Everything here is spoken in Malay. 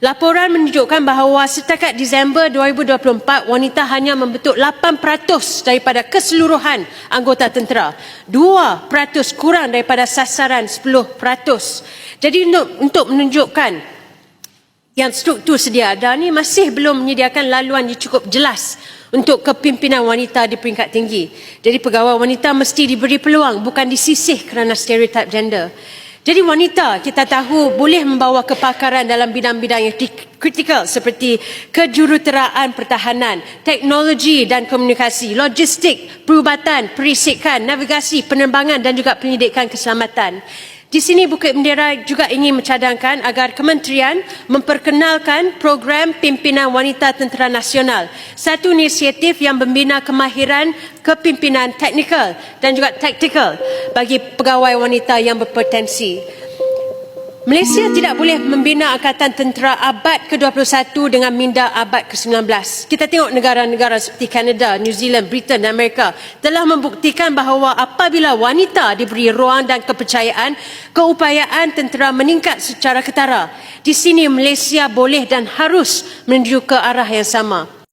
Laporan menunjukkan bahawa setakat Disember 2024, wanita hanya membentuk 8% daripada keseluruhan anggota tentera. 2% kurang daripada sasaran 10%. Jadi untuk, menunjukkan yang struktur sedia ada ni masih belum menyediakan laluan yang cukup jelas untuk kepimpinan wanita di peringkat tinggi. Jadi pegawai wanita mesti diberi peluang bukan disisih kerana stereotip gender. Jadi wanita kita tahu boleh membawa kepakaran dalam bidang-bidang yang kritikal seperti kejuruteraan pertahanan, teknologi dan komunikasi, logistik, perubatan, perisikan, navigasi, penerbangan dan juga penyidikan keselamatan. Di sini Bukit Bendera juga ingin mencadangkan agar kementerian memperkenalkan program pimpinan wanita tentera nasional. Satu inisiatif yang membina kemahiran kepimpinan teknikal dan juga taktikal bagi pegawai wanita yang berpotensi. Malaysia tidak boleh membina angkatan tentera abad ke-21 dengan minda abad ke-19. Kita tengok negara-negara seperti Kanada, New Zealand, Britain dan Amerika telah membuktikan bahawa apabila wanita diberi ruang dan kepercayaan, keupayaan tentera meningkat secara ketara. Di sini Malaysia boleh dan harus menuju ke arah yang sama.